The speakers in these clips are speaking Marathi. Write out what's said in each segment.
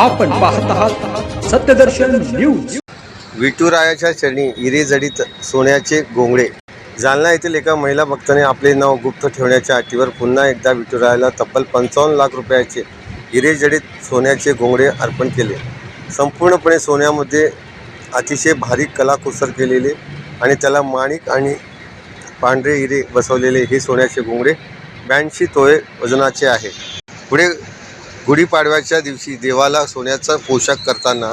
आपण पाहत आहात सत्यदर्शन न्यूज. विठुरायाच्या चरणी इरेजडीत सोन्याचे घोंगडे जालना येथील एका महिला भक्ताने आपले नाव गुप्त ठेवण्याच्या अटीवर पुन्हा एकदा विठुरायाला तब्बल पंचावन्न लाख रुपयाचे हिरेजडीत सोन्याचे घोंगडे अर्पण केले. संपूर्णपणे सोन्यामध्ये अतिशय भारी कलाकुसर केलेले आणि त्याला माणिक आणि पांढरे हिरे बसवलेले हे सोन्याचे घोंगडे ब्याऐंशी तोळे वजनाचे आहे. पुढे गुढीपाडव्याच्या दिवशी देवाला सोन्याचा पोशाख करताना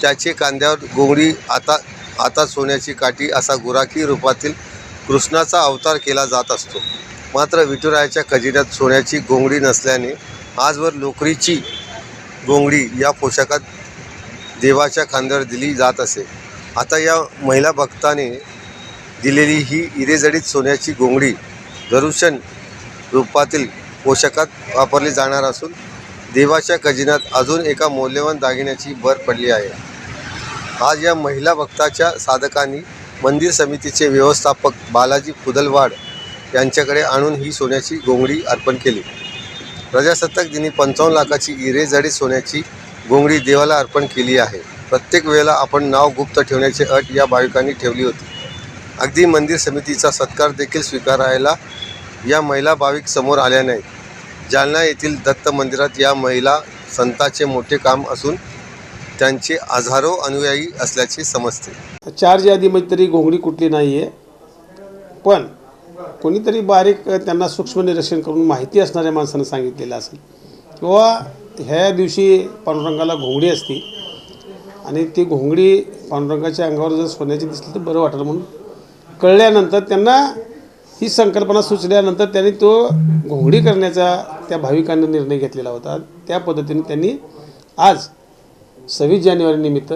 त्याचे कांद्यावर गोंगडी आता आता सोन्याची काठी असा गुराखी रूपातील कृष्णाचा अवतार केला जात असतो. मात्र विठुरायाच्या खजिन्यात सोन्याची गोंगडी नसल्याने आजवर लोकरीची गोंगडी या पोशाखात देवाच्या खांद्यावर दिली जात असे. आता या महिला भक्ताने दिलेली ही इरेजडीत सोन्याची गोंगडी दरुशन रूपातील पोशाखात वापरली जाणार असून देवाच्या खजिन्यात अजून एका मौल्यवान दागिन्याची भर पडली आहे. आज या महिला भक्ताच्या साधकांनी मंदिर समितीचे व्यवस्थापक बालाजी फुदलवाड यांच्याकडे आणून ही सोन्याची गोंगडी अर्पण केली. प्रजासत्ताक दिनी पंचावन्न लाखाची इरेजडी सोन्याची गोंगडी देवाला अर्पण केली आहे. प्रत्येक वेळेला आपण नाव गुप्त ठेवण्याची अट या भाविकांनी ठेवली होती. अगदी मंदिर समितीचा सत्कार देखील स्वीकारायला या महिला भाविक समोर आल्या नाहीत. जालना येथील दत्त मंदिरात या महिला संतांचे मोठे काम असून त्यांचे हजारो अनुयायी असल्याचे समजते. चार्ज यादीमध्ये म्हणजे तरी घोंगडी कुठली नाही आहे पण कोणीतरी बारीक त्यांना सूक्ष्म निरीक्षण करून माहिती असणाऱ्या माणसानं सांगितलेलं असेल. किंवा ह्या दिवशी पांडुरंगाला घोंगडी असते आणि ती घोंगडी पांडुरंगाच्या अंगावर जर सोन्याची दिसली तर बरं वाटेल म्हणून. कळल्यानंतर त्यांना ही संकल्पना सुचल्यानंतर त्यांनी तो घोंगडी करण्याचा त्या भाविकांनी निर्णय घेतलेला होता. त्या पद्धतीने त्यांनी आज सव्वीस जानेवारी निमित्त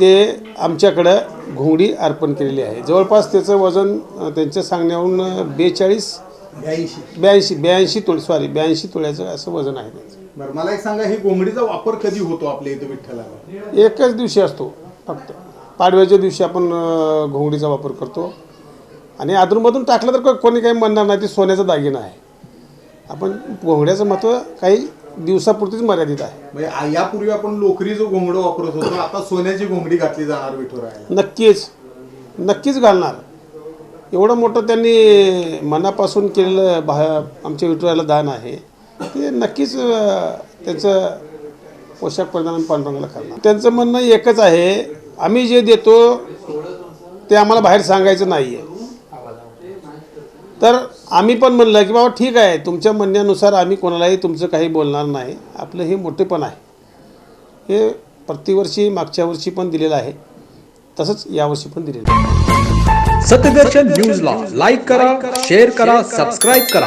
ते आमच्याकडं घोंगडी अर्पण केलेली आहे. जवळपास त्याचं वजन त्यांच्या सांगण्यावरून बेचाळीस ब्याऐंशी. ब्याऐंशी ब्याऐंशी तोळे सॉरी ब्याऐंशी तोळ्याचं असं वजन आहे त्याचं. बरं मला एक सांगा ही घोंगडीचा वापर कधी होतो आपल्या इथं विठ्ठलाला? एकच दिवशी असतो फक्त. पाडव्याच्या दिवशी आपण घोंगडीचा वापर करतो. आणि अधूनमधून टाकलं तर को- कोणी काही म्हणणार नाही ते सोन्याचा दागिना आहे. आपण घोंगड्याचं महत्त्व काही दिवसापुरतीच मर्यादित आहे. म्हणजे यापूर्वी आपण लोकरी जो घोंगडं वापरत होतो आता सोन्याची घोंगडी घातली जाणार विठुरायाला. नक्कीच. नक्कीच घालणार. एवढं मोठं त्यांनी मनापासून केलेलं भा आमच्या विठुराला दान आहे. ते नक्कीच त्यांचं पोशाख परिधान पांडुरंगाला करणार. त्यांचं म्हणणं एकच आहे आम्ही जे देतो ते आम्हाला बाहेर सांगायचं नाही आहे तर आम्ही पण म्हणलं की बाबा ठीक आहे तुमच्या म्हणण्यानुसार आम्ही कोणालाही तुमचं काही बोलणार नाही. आपलं हे मोठेपण आहे. हे प्रतिवर्षी मागच्या वर्षी पण दिलेलं आहे. तसंच यावर्षी पण दिलेलं आहे. सत्यदर्शन न्यूजला लाईक करा शेअर करा सबस्क्राईब करा.